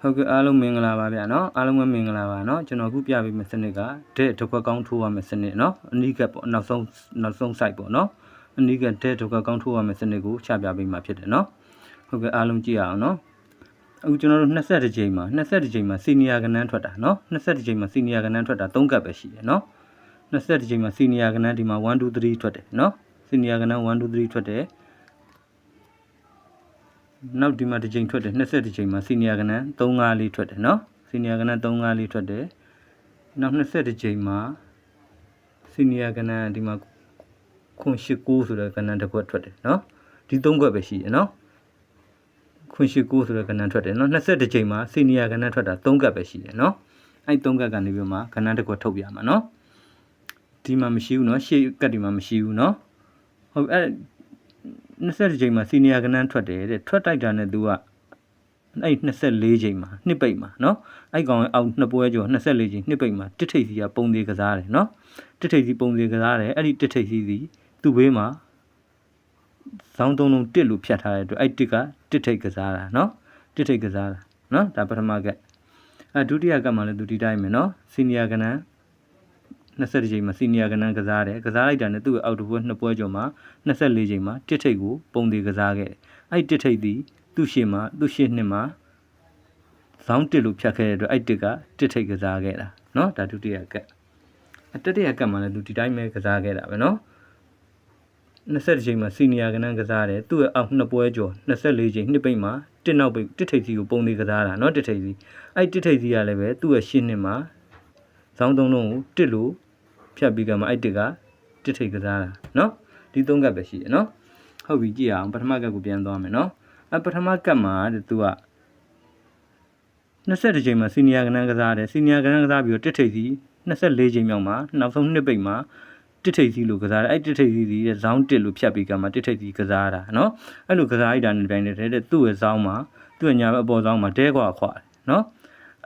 ဟုတ်ကဲ့အားလုံးမင်္ဂလာပါဗျာနော်အားလုံးပဲမင်္ဂလာပါနော်ကျွန်တော်အခုပြပေးမယ့်စနစ်ကတဲ့တစ်ခွက်ကောင်းထိုးရမယ့်စနစ်နော်အနီးကပ်ပေါ့နောက်ဆုံးနောက်ဆုံး site ပေါ့နော်အနီးကပ်တဲ့တစ်ခွက်ကောင်းထိုးရမယ့်စနစ်ကိုချပြပေးမှာဖြစ်တယ်နော်ဟုတ်ကဲ့အားလုံးကြည့်ရအောင်နော်အခုကျွန်တော်တို့22ကြိမ်မှာ22ကြိမ်မှာစီနီယာကနန်းထွက်တာနော်22ကြိမ်မှာစီနီယာကနန်းထွက်တာ3ကပ်ပဲရှိတယ်နော်22ကြိမ်မှာစီနီယာကနန်းဒီမှာ1 2 3ထွက်တယ်နော်စီနီယာကနန်း1 2 3ထွက်တယ် နောက်ဒီမှာတစ်ချိန်ထွက်တယ်20တစ်ချိန်မှာစီနီယာကနန်း3 5လေးထွက်တယ်နော်စီနီယာကနန်း3 5လေးထွက်တယ်နောက်20တစ်ချိန်မှာစီနီယာကနန်းဒီမှာခွန်ရှိ9ဆိုတဲ့ကနန်းတစ်ခွက်ထွက်တယ်နော်ဒီ3ခွက်ပဲရှိတယ်နော်ခွန်ရှိ9ဆိုတဲ့ကနန်းထွက်တယ်နော်20တစ်ချိန်မှာစီနီယာကနန်းထွက်တာ3ကပ်ပဲရှိတယ်နော်အဲ့3ကပ်ကနေပြီးမှကနန်းတစ်ခွက်ထုတ်ပြမှာနော်ဒီမှာမရှိဘူးနော်ရှေ့ကပ်ဒီမှာမရှိဘူးနော်ဟုတ်အဲ့ 20ချိန်မှာစီနီယာကနန်းထွက်တယ်တဲ့ထွက်တိုက်တာနဲ့သူကအဲ့24ချိန်မှာနှစ်ပိတ်မှာနော်အဲ့ကောင်အောင်နှစ်ပွဲကျော်24ချိန်နှစ်ပိတ်မှာတစ်ထိပ်စီကပုံသေးကစားတယ်နော်တစ်ထိပ်စီပုံသေးကစားတယ်အဲ့ဒီတစ်ထိပ်စီစီသူ့ဘေးမှာဇောင်းသုံးလုံးတစ်လို့ဖြတ်ထားတဲ့အတွက်အဲ့တစ်ကတစ်ထိပ်ကစားတာနော်တစ်ထိပ်ကစားတာနော်ဒါပထမကအဲ့ဒုတိယကမှလည်းသူဒီတိုင်းပဲနော်စီနီယာကနန်း 20ချိန်မှာစီနီယာကနန်းကစားတယ်ကစားလိုက်တာနဲ့သူ့ရဲ့အောက်တပွဲနှစ်ပွဲကျော်မှာ24ချိန်မှာတစ်ထိပ်ကိုပုံသေးကစားခဲ့တယ်အဲ့တစ်ထိပ်ဒီသူ့ရှေ့မှာသူ့ရှေ့နှစ်မှာဇောင်းတစ်လို့ဖြတ်ခဲ့တဲ့အတွက်အဲ့တစ်ကတစ်ထိပ်ကစားခဲ့တာเนาะဒါဒုတိယကအတတိယကမှလည်းသူဒီတိုင်းပဲကစားခဲ့တာပဲเนาะ20ချိန်မှာစီနီယာကနန်းကစားတယ်သူ့ရဲ့အောက်နှစ်ပွဲကျော်24ချိန်နှစ်ပိတ်မှာတစ်နောက်ပိတ်တစ်ထိပ်စီကိုပုံသေးကစားတာเนาะတစ်ထိပ်စီအဲ့တစ်ထိပ်စီကလည်းပဲသူ့ရဲ့ရှေ့နှစ်မှာဇောင်းသုံးလုံးကိုတစ်လို့ ဖြတ်ပြီးကမှအဲ့တစ်ကတစ်ထိပ်ကစားတာနော်ဒီသုံးကပ်ပဲရှိတယ်နော်ဟုတ်ပြီကြည့်အောင်ပထမကပ်ကိုပြန်သွားမယ်နော်အပထမကပ်မှာတူက20ချိန်မှာစီနီယာကနန်းကစားတယ်စီနီယာကနန်းကစားပြီးတော့တစ်ထိပ်စီ24ချိန်မြောက်မှာနောက်ဆုံးနှစ်ပိတ်မှာတစ်ထိပ်စီလို့ကစားတယ်အဲ့တစ်ထိပ်စီဒီဇောင်းတစ်လို့ဖြတ်ပြီးကမှတစ်ထိပ်စီကစားတာနော်အဲ့လိုကစားလိုက်တာနဲ့တိုင်းတဲ့တဲ့သူ့ရဲ့ဇောင်းမှာသူ့ရဲ့ညာဘက်အပေါ်ဇောင်းမှာဒဲခွာခွာတယ်နော်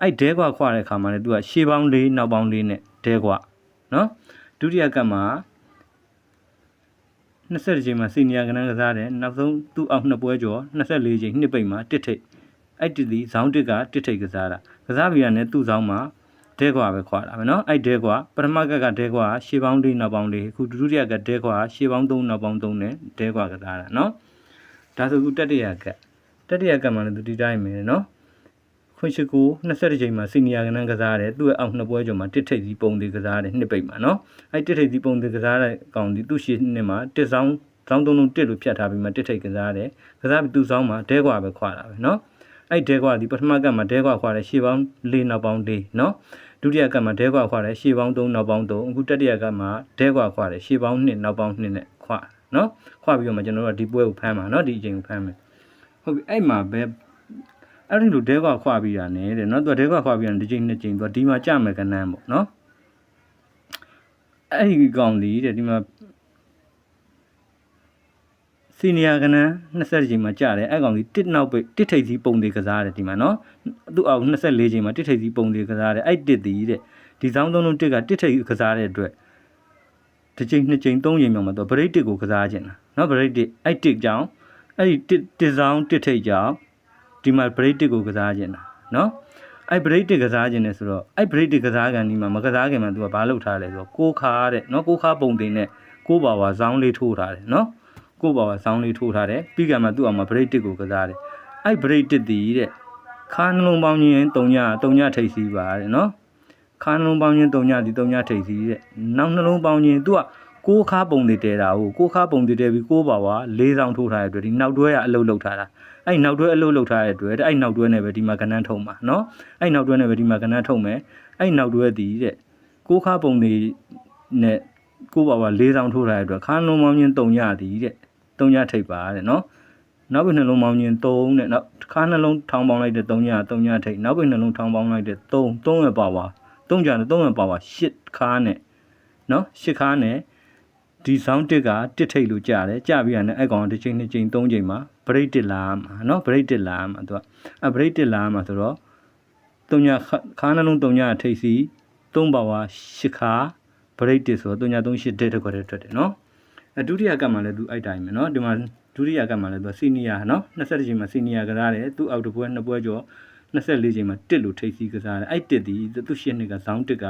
အဲ့ဒဲခွာခွာတဲ့အခါမှာလည်းသူကရှေးပေါင်း၄နောက်ပေါင်း၄နဲ့ဒဲခွာ เนาะဒုတိယကပ်မှာ20ချိန်မှာစီနီယာကနန်းကစားတယ်နောက်ဆုံးသူ့အောက်နှစ်ပွဲကျော်24ချိန်နှစ်ပိတ်မှာတစ်ထိပ်အဲ့ဒီဒီဇောင်းတစ်ကတစ်ထိပ်ကစားတာကစားပြီးရတဲ့သူ့ဇောင်းမှာဒဲကွာပဲခွာတာပဲเนาะအဲ့ဒဲကွာပထမကက်ကဒဲကွာရှေးပေါင်းလေးနောက်ပေါင်းလေးအခုဒုတိယကဒဲကွာရှေးပေါင်း3နောက်ပေါင်း3နဲ့ဒဲကွာကစားတာเนาะဒါဆိုအခုတတိယကက်တတိယကက်မှာလည်းသူဒီတိုင်းပဲเนาะ ခွင့်ရှိကို20ကြိမ်မှာစီနီယာကနန်းကစားရတယ်သူ့ရဲ့အောက်နှစ်ပွဲကျော်မှာတစ်ထိပ်စီပုံသေးကစားရတယ်နှစ်ပိတ်မှာနော်အဲ့တစ်ထိပ်စီပုံသေးကစားတဲ့ကောင်ဒီသူ့ရှေ့နှစ်မှာတစ်ဆောင်ဆောင်းသုံးလုံးတစ်လို့ဖြတ်ထားပြီးမှတစ်ထိပ်ကစားရတယ်ကစားပြီးသူ့ဆောင်မှာဒဲကွာပဲခွာတာပဲနော်အဲ့ဒဲကွာဒီပထမကတ်မှာဒဲကွာခွာတယ်ရှေ့ပေါင်း၄နောက်ပေါင်း၄နော်ဒုတိယကတ်မှာဒဲကွာခွာတယ်ရှေ့ပေါင်း၃နောက်ပေါင်း၃အခုတတိယကတ်မှာဒဲကွာခွာတယ်ရှေ့ပေါင်း၂နောက်ပေါင်း၂နဲ့ခွာနော်ခွာပြီးတော့မှကျွန်တော်တို့ကဒီပွဲကိုဖမ်းမှာနော်ဒီအချိန်ကိုဖမ်းမယ်ဟုတ်ပြီအဲ့မှာပဲ အဲ့ဒီလိုဒဲကွာခွာပြီးတာနဲ့တဲ့နော်သူကဒဲကွာခွာပြီးတာဒီချိန်နှစ်ချိန်သူကဒီမှာကြမယ်ကနန်းပေါ့နော်အဲ့ဒီကောင်ဒီတဲ့ဒီမှာစီနီယာကနန်း20ချိန်မှာကြတယ်အဲ့ကောင်ဒီတစ်နောက်ပိတ်တစ်ထိပ်စီပုံတွေကစားတယ်ဒီမှာနော်သူ့အောင်24ချိန်မှာတစ်ထိပ်စီပုံတွေကစားတယ်အဲ့တစ်တီးတဲ့ဒီဆောင်းသုံးလုံးတစ်ကတစ်ထိပ်ကစားတဲ့အတွက်တစ်ချိန်နှစ်ချိန်သုံးချိန်မြောက်မှာသူဘရိတ်တစ်ကိုကစားခြင်းလားနော်ဘရိတ်တစ်အဲ့တစ်ကြောင့်အဲ့ဒီတစ်ဆောင်းတစ်ထိပ်ကြောင့် ဒီမှာဗရိတ်တစ်ကိုကစားခြင်းတာနော်အဲ့ဗရိတ်တစ်ကစားခြင်းနဲ့ဆိုတော့အဲ့ဗရိတ်တစ်ကစားကန်ဒီမှာမကစားခင်မှာသူကဘာလုပ်ထားလဲဆိုတော့ကိုခါတဲ့နော်ကိုခါပုံတင်နဲ့ကိုပါဝါဇောင်းလေးထိုးထားတယ်နော်ကိုယ့်ဘာဝဆောင်းလေးထိုးထားတယ်ပြီးကမှသူ့အောင်မှာ break တစ်ကိုကစားတယ်အဲ့ break တစ်တည်တဲ့ခါနှလုံးပေါင်းချင်း3ည3ညထိပ်စီးပါတဲ့နော်ခါနှလုံးပေါင်းချင်း3ညဒီ3ညထိပ်စီးတဲ့နောက်နှလုံးပေါင်းချင်းသူက ကိုးခါပုံတွေတဲတာကိုကိုးခါပုံတွေတဲပြီးကိုးပါဝါ၄ဆောင်ထိုးထားတဲ့အတွက်ဒီနောက်တွဲကအလုတ်လုတ်ထားတာအဲ့နောက်တွဲအလုတ်လုတ်ထားတဲ့အတွက်အဲ့နောက်တွဲနဲ့ပဲဒီမှာကဏ္ဍထုံမှာနော်အဲ့နောက်တွဲနဲ့ပဲဒီမှာကဏ္ဍထုံမယ်အဲ့နောက်တွဲတည်တဲ့ကိုးခါပုံတွေနဲ့ကိုးပါဝါ၄ဆောင်ထိုးထားတဲ့အတွက်ခါနှလုံးပေါင်းချင်း3ညတည်တဲ့3ညထိပ်ပါတဲ့နော်နောက်ပြီးနှလုံးပေါင်းချင်း3တဲ့နောက်ခါနှလုံးထောင်းပေါင်းလိုက်တဲ့3ည3ညထိပ်နောက်ပြီးနှလုံးထောင်းပေါင်းလိုက်တဲ့3 3ရပါဝါ3ကြတယ်3ရပါဝါ8ခါနဲ့နော်8ခါနဲ့ ဒီဆောင်းတစ်ကတစ်ထိတ်လို့ကြားတယ်ကြားပြီးရတယ်အဲ့ကောင်တစ်ချိန်နှစ်ချိန်သုံးချိန်မှာဘရိတ်တစ်လာမှာနော်ဘရိတ်တစ်လာမှာသူကအဲ့ဘရိတ်တစ်လာမှာဆိုတော့တုံညာခါနှလုံးတုံညာထိတ်စီသုံးပါဝါရှစ်ခါဘရိတ်တစ်ဆိုတော့တုံညာသုံးရှစ်တစ်တခွက်တည်းထွက်တယ်နော်အဲ့ဒုတိယကပ်မှာလည်းသူအဲ့တိုင်းပဲနော်ဒီမှာဒုတိယကပ်မှာလည်းသူစီနီယာနော်20ချိန်မှာစီနီယာကစားတယ်သူအောက်တစ်ပွဲနှစ်ပွဲကျော်24ချိန်မှာတစ်လို့ထိတ်စီကစားတယ်အဲ့တစ်ဒီသူရှစ်နှစ်ကဆောင်းတစ်က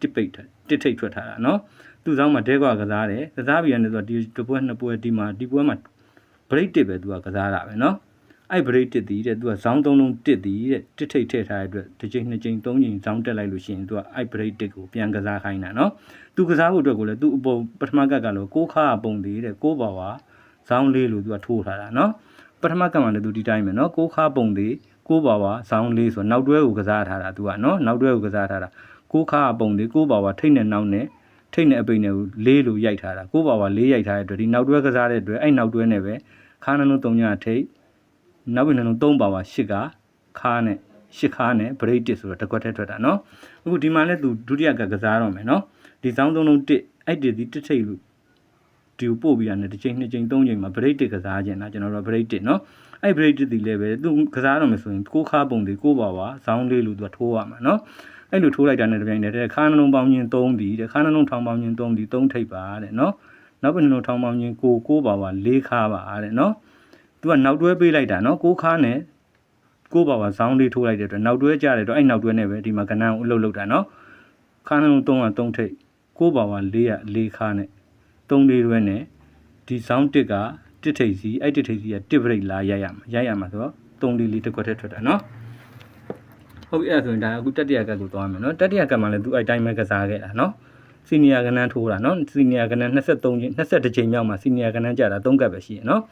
တစ်ပိတ်ထားတစ်ထိတ်ထွက်ထားတာနော်သူ့ဇောင်းမှာဒဲကွာကစားတယ်ကစားပြီးရတယ်ဆိုတော့ဒီတစ်ပွဲနှစ်ပွဲဒီမှာဒီပွဲမှာ break တစ်ပဲသူကကစားတာပဲနော်အဲ့ break တစ်ဒီတဲ့သူကဇောင်းသုံးလုံးတစ်ဒီတဲ့တစ်ထိတ်ထည့်ထားတဲ့အတွက်တစ်ချိန်နှစ်ချိန်သုံးချိန်ဇောင်းတက်လိုက်လို့ရှိရင်သူကအဲ့ break တစ်ကိုပြန်ကစားခိုင်းတာနော်သူကစားဖို့အတွက်ကိုလည်းသူအပေါ်ပထမကက်ကလို့ကိုးခါပုံသေးတဲ့ကိုးပါဝါဇောင်းလေးလို့သူကထိုးထားတာနော်ပထမကမှလည်းသူဒီတိုင်းပဲနော်ကိုးခါပုံသေးကိုးပါဝါဇောင်းလေးဆိုနောက်တွဲကိုကစားထားတာသူကနော်နောက်တွဲကိုကစားထားတာ ကိုးခါပုံသေးကိုးပါဝါထိတ်နဲ့နောက်နဲ့ထိတ်နဲ့အပိတ်နဲ့ကိုလေးလို့ရိုက်ထားတာကိုးပါဝါလေးရိုက်ထားတဲ့အတွက်ဒီနောက်တွဲကစားတဲ့အတွက်အဲ့နောက်တွဲနဲ့ပဲခါနှလုံး၃ညထိတ်နောက်ပြီးနှလုံး၃ပါဝါ၈ကခါနဲ့ရှစ်ခါနဲ့ break တစ်ဆိုတော့တစ်ခွက်ထဲထွက်တာနော်အခုဒီမှာလည်းသူဒုတိယကကစားတော့မယ်နော်ဒီစောင်းသုံးလုံးတစ်အဲ့ဒီဒီတစ်ထိတ်လို့ဒီကိုပို့ပြီးရတယ်တစ်ချိန်နှစ်ချိန်သုံးချိန်မှာ break တစ်ကစားခြင်းนะကျွန်တော်တို့ break တစ်နော်အဲ့ break တစ်ဒီလည်းပဲသူကစားတော့မယ်ဆိုရင်ကိုးခါပုံတွေကိုးပါပါဇောင်းလေးလို့သူကထိုးရမှာနော် အဲ့လိုထိုးလိုက်တာနဲ့တပြိုင်တည်းခါနှလုံးပေါင်းခြင်း3ဒီတဲ့ခါနှလုံးထောင်ပေါင်းခြင်း3ဒီ3ထိပ်ပါတဲ့နော်နောက်ပြီးနှလုံးထောင်ပေါင်းခြင်းကိုကိုးပါပါ၄ခါပါတဲ့နော်သူကနောက်တွဲပေးလိုက်တာနော်ကိုးခါနဲ့ကိုးပါပါဇောင်းလေးထိုးလိုက်တဲ့အတွက်နောက်တွဲကြတဲ့အတွက်အဲ့နောက်တွဲနဲ့ပဲဒီမှာကဏ္ဍကိုအလုပ်လုပ်တာနော်ခါနှလုံး3က3ထိပ်ကိုးပါပါ4က4ခါနဲ့3လေးတွဲနဲ့ဒီဇောင်းတစ်ကတစ်ထိပ်စီအဲ့တစ်ထိပ်စီကတစ်ပရိတ်လာရိုက်ရမှာရိုက်ရမှာဆိုတော့3လေးလေးတစ်ခွက်ထဲထွက်တာနော် ဟုတ်ပြီအဲ့ဒါဆိုရင်ဒါအခုတတိယကတ်ကိုသွားမယ်နော်တတိယကတ်မှာလည်းသူအဲ့တိုင်းပဲကစားခဲ့တာနော်စီနီယာကနန်းထိုးတာနော်စီနီယာကနန်း23ချိန်22ချိန်မြောက်မှာစီနီယာကနန်းကြာတာ3ကတ်ပဲရှိရနော်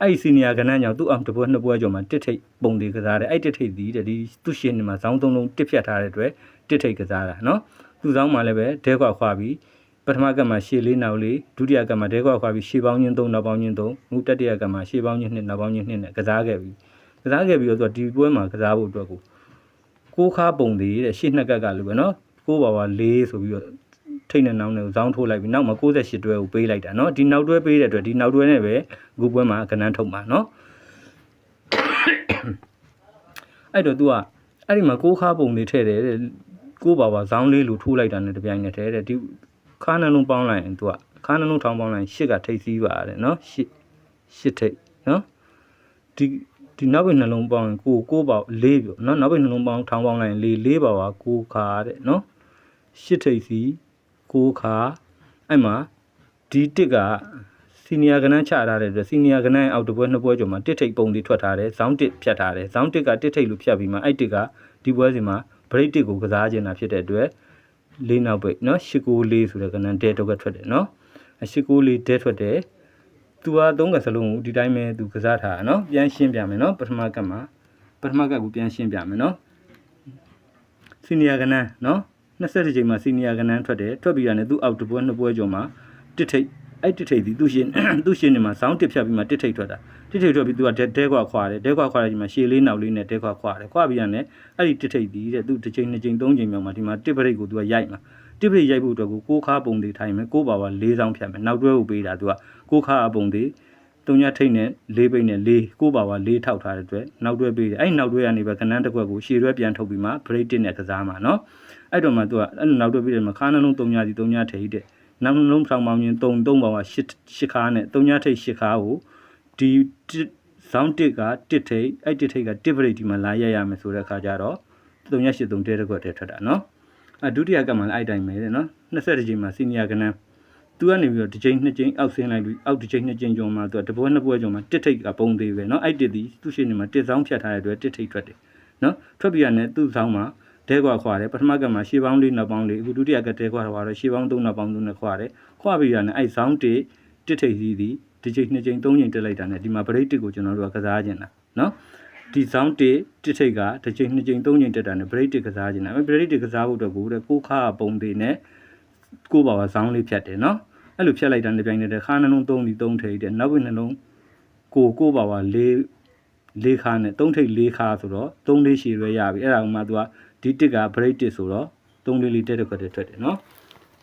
အဲ့ဒီစီနီယာကနန်းကြောင့်သူ့အောင်တစ်ပွဲနှစ်ပွဲကျော်မှာတစ်ထိပ်ပုံသေးကစားတယ်အဲ့တစ်ထိပ်ဒီတဲ့ဒီသူ့ရှင်နေမှာဇောင်းသုံးလုံးတစ်ဖြတ်ထားတဲ့အတွက်တစ်ထိပ်ကစားတာနော်သူ့ဇောင်းမှာလည်းပဲဒဲခွာခွာပြီးပထမကတ်မှာရှေ့လေးနောက်လေးဒုတိယကတ်မှာဒဲခွာခွာပြီးရှေ့ပေါင်းချင်း3နောက်ပေါင်းချင်း3အခုတတိယကတ်မှာရှေ့ပေါင်းချင်း2နောက်ပေါင်းချင်း2နဲ့ကစားခဲ့ပြီးကစားခဲ့ပြီးတော့သူကဒီပွဲမှာကစားဖို့အတွက်ကို ကိုးခါပုံသေးတဲ့ရှေ့နှစ်ကက်ကလို့ပဲနော်ကိုးပါပါ၄ဆိုပြီးတော့ထိတ်နဲ့နောင်းနဲ့ဇောင်းထိုးလိုက်ပြီးနောက်မှာ68တွဲကိုပေးလိုက်တာနော်ဒီနောက်တွဲပေးတဲ့အတွက်ဒီနောက်တွဲနဲ့ပဲအခုပွဲမှာကဏ္ဍထုတ်မှာနော်အဲ့တော့ तू ကအဲ့ဒီမှာကိုးခါပုံလေးထည့်တယ်တဲ့ကိုးပါပါဇောင်းလေးလူထိုးလိုက်တာနဲ့တပြိုင်နက်တည်းတဲ့ဒီခါနှလုံးပေါင်းလိုက်ရင် तू ကခါနှလုံးထောင်းပေါင်းလိုက်ရင်ရှစ်ကထိတ်စည်းပါတယ်နော်ရှစ်ရှစ်ထိတ်နော်ဒီ ဒီနောက်ဘက်နှလုံးပေါင်းရင်ကိုကိုပေါက်၄ပြောနော်နောက်ဘက်နှလုံးပေါင်းထောင်းပေါင်းလိုက်ရင်၄၄ပါပါကိုခါတဲ့နော်ရှစ်ထိပ်စီကိုခါအဲ့မှာဒီတစ်ကစီနီယာကနန်းချထားတဲ့အတွက်စီနီယာကနန်းအောက်တစ်ပွဲနှစ်ပွဲကျော်မှာတစ်ထိပ်ပုံလေးထွက်ထားတယ်ဇောင်းတစ်ဖြတ်ထားတယ်ဇောင်းတစ်ကတစ်ထိပ်လို့ဖြတ်ပြီးမှအဲ့တစ်ကဒီပွဲစီမှာ break တစ်ကိုကစားခြင်းတာဖြစ်တဲ့အတွက်လေးနောက်ပိတ်နော်၈ကိုလေးဆိုတဲ့ကနန်းတဲတော့ကထွက်တယ်နော်အ၈ကိုလေးတဲထွက်တယ် သူကသုံးကစလုံးကိုဒီတိုင်းပဲသူကစားထားတာနော်ပြန်ရှင်းပြမယ်နော်ပထမကတ်မှာပထမကတ်ကိုပြန်ရှင်းပြမယ်နော်စီနီယာကနန်းနော်20ချိန်မှာစီနီယာကနန်းထွက်တယ်ထွက်ပြီးရတယ်သူအောက်တပွဲနှစ်ပွဲကျော်မှာတစ်ထိပ်အဲ့တစ်ထိပ်ဒီသူရှင်သူရှင်နေမှာဆောင်းတစ်ဖြတ်ပြီးမှတစ်ထိပ်ထွက်တာတစ်ထိပ်ထွက်ပြီးသူကတဲတဲခွာခွာတယ်တဲခွာခွာတဲ့ချိန်မှာရှေလေးနောက်လေးနဲ့တဲခွာခွာတယ်ခွာပြီးရတယ်အဲ့ဒီတစ်ထိပ်ဒီတဲ့သူတစ်ချိန်နှစ်ချိန်သုံးချိန်မြောက်မှာဒီမှာတစ်ပရိတ်ကိုသူကရိုက်မှာ တစ်ပရိတ်ရိုက်ဖို့အတွက်ကိုကိုးခါပုံတွေထိုင်မယ်ကိုးပါပါ၄ဆောင်ဖြတ်မယ်နောက်တွဲကိုပေးတာသူကကိုးခါအပုံတွေတုံညထိတ်နဲ့လေးပိတ်နဲ့လေးကိုးပါပါလေးထောက်ထားတဲ့အတွက်နောက်တွဲပေးတယ်အဲ့နောက်တွဲကနေပဲကနန်းတစ်ခွက်ကိုရှည်တွဲပြန်ထုတ်ပြီးမှ break တစ်နဲ့ကစားမှာနော်အဲ့တော့မှသူကအဲ့နောက်တွဲပေးတယ်မှာခါနှလုံးတုံညစီတုံညထိတ်တဲ့နောက်နှလုံးဆောင်ပေါင်းရင်3 3ပါပါ8 8ခါနဲ့တုံညထိတ်8ခါကိုဒီဇောင်းတစ်ကတစ်ထိတ်အဲ့တစ်ထိတ်ကတစ် break ဒီမှာလာရရမယ်ဆိုတဲ့အခါကျတော့တုံည8 3တဲတစ်ခွက်တည်းထွက်တာနော် အဒုတိယကပ်မှာလည်းအဲ့တိုင်းပဲတဲ့နော်20ကြိမ်မှာစီနီယာကနန်းသူကနေပြီးတော့တစ်ကြိမ်နှစ်ကြိမ်အောက်ဆင်းလိုက်ပြီးအောက်တစ်ကြိမ်နှစ်ကြိမ်ကျော်မှာသူကတပွဲနှစ်ပွဲကျော်မှာတစ်ထိပ်ကပုံသေးပဲနော်အဲ့တစ်ဒီသူ့ရှေ့နေမှာတစ်ဆောင်ဖြတ်ထားတဲ့အတွက်တစ်ထိပ်ထွက်တယ်နော်ထွက်ပြရတဲ့သူ့ဆောင်မှာဒဲခွာခွာတယ်ပထမကမှာရှေးပေါင်း၄နောက်ပေါင်း၄အခုဒုတိယကတဲခွာတော့ရှေးပေါင်း၃နောက်ပေါင်း၃နဲ့ခွာတယ်ခွာပြရတဲ့အဲ့ဆောင်တစ်တစ်ထိပ်စီးသည်တစ်ကြိမ်နှစ်ကြိမ်သုံးကြိမ်တက်လိုက်တာနဲ့ဒီမှာဗရိတ်တစ်ကိုကျွန်တော်တို့ကကစားခြင်းတာနော် ဒီ sound 1တစ်ထိပ်ကတစ်ချိန်နှစ်ချိန်သုံးချိန်တက်တာနဲ့ break တစ်ကစားခြင်းနဲ့ break တစ်ကစားဖို့အတွက်ကိုတဲ့ကိုခါပုံသေးနဲ့ကိုပါပါ sound လေးဖြတ်တယ်နော်အဲ့လိုဖြတ်လိုက်တာနဲ့ပြိုင်နေတဲ့ခါနှလုံးသုံးပြီးသုံးထိပ်တဲ့နောက်ဘက်နှလုံးကိုကိုပါပါလေးလေးခါနဲ့သုံးထိပ်လေးခါဆိုတော့သုံးလေးရှည်ရွဲရပြီအဲ့ဒါကမှသူကဒီတစ်က break တစ်ဆိုတော့သုံးလေးလေးတက်တစ်ခွက်တက်ထွက်တယ်နော်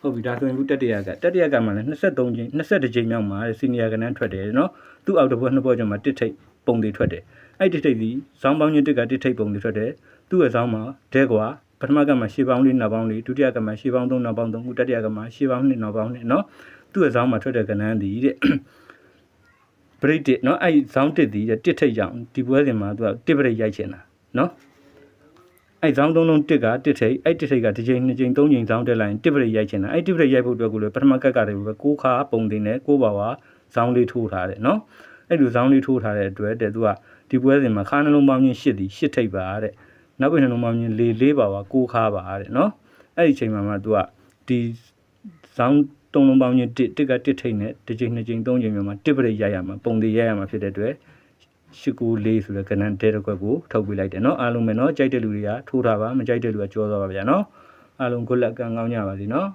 ဟုတ်ပြီဒါဆိုရင်ခုတက်တရကတက်တရကမှလည်း23ချိန်22ချိန်မြောက်မှာစီနီယာကနန်းထွက်တယ်နော်သူ့အောက်တစ်ဘွဲ့နှစ်ဘွဲ့ကျော်မှာတစ်ထိပ်ပုံတွေထွက်တယ် အဲ့တိထိပ်သည်ဇောင်းပေါင်းချင်းတစ်ကတိထိပ်ပုံတွေထွက်တယ်သူ့ရဲ့ဇောင်းမှာဒဲကွာပထမကမှာရှေးပေါင်းလေးနောက်ပေါင်းလေးဒုတိယကမှာရှေးပေါင်းသုံးနောက်ပေါင်းသုံးခုတတိယကမှာရှေးပေါင်းနှစ်နောက်ပေါင်းနှစ်နော်သူ့ရဲ့ဇောင်းမှာထွက်တဲ့ကဏ္ဍသည်တဲ့ဘရိတ်တစ်နော်အဲ့ဇောင်းတစ်သည်တဲ့တစ်ထိပ်ကြောင့်ဒီပွဲစဉ်မှာသူကတစ်ဘရိတ်ရိုက်ချင်တာနော်အဲ့ဇောင်းသုံးလုံးတစ်ကတစ်ထိပ်အဲ့တစ်ထိပ်ကတစ်ချိန်နှစ်ချိန်သုံးချိန်ဇောင်းတက်လိုက်ရင်တစ်ဘရိတ်ရိုက်ချင်တာအဲ့တစ်ဘရိတ်ရိုက်ဖို့အတွက်ကိုလေပထမကက်ကတည်းကကိုးခါပုံတင်နဲ့ကိုးပါပါဇောင်းလေးထိုးထားတယ်နော်အဲ့လိုဇောင်းလေးထိုးထားတဲ့အတွက်တဲ့သူက ဒီပွဲစဉ်မှာခါနှလုံးပေါင်းချင်းရှစ်ဒီရှစ်ထိပ်ပါတဲ့နောက်ပြီးနှလုံးပေါင်းချင်းလေးလေးပါဝါကိုးခါပါတဲ့နော်အဲ့ဒီချိန်မှာမှသူကဒီဇောင်းသုံးလုံးပေါင်းချင်းတစ်တစ်ကတစ်ထိပ်နဲ့တစ်ချိန်နှစ်ချိန်သုံးချိန်မှာတစ်ပရိတ်ရိုက်ရမှာပုံသေးရိုက်ရမှာဖြစ်တဲ့အတွက် ရှစ်ကူလေးဆိုတဲ့ကဏ္ဍတဲတစ်ခွက်ကိုထုတ်ပြလိုက်တယ်เนาะအားလုံးပဲเนาะကြိုက်တဲ့လူတွေကထိုးတာပါမကြိုက်တဲ့လူကကြောသွားပါဗျာเนาะအားလုံးကိုလက်ကံကောင်းကြပါစေเนาะ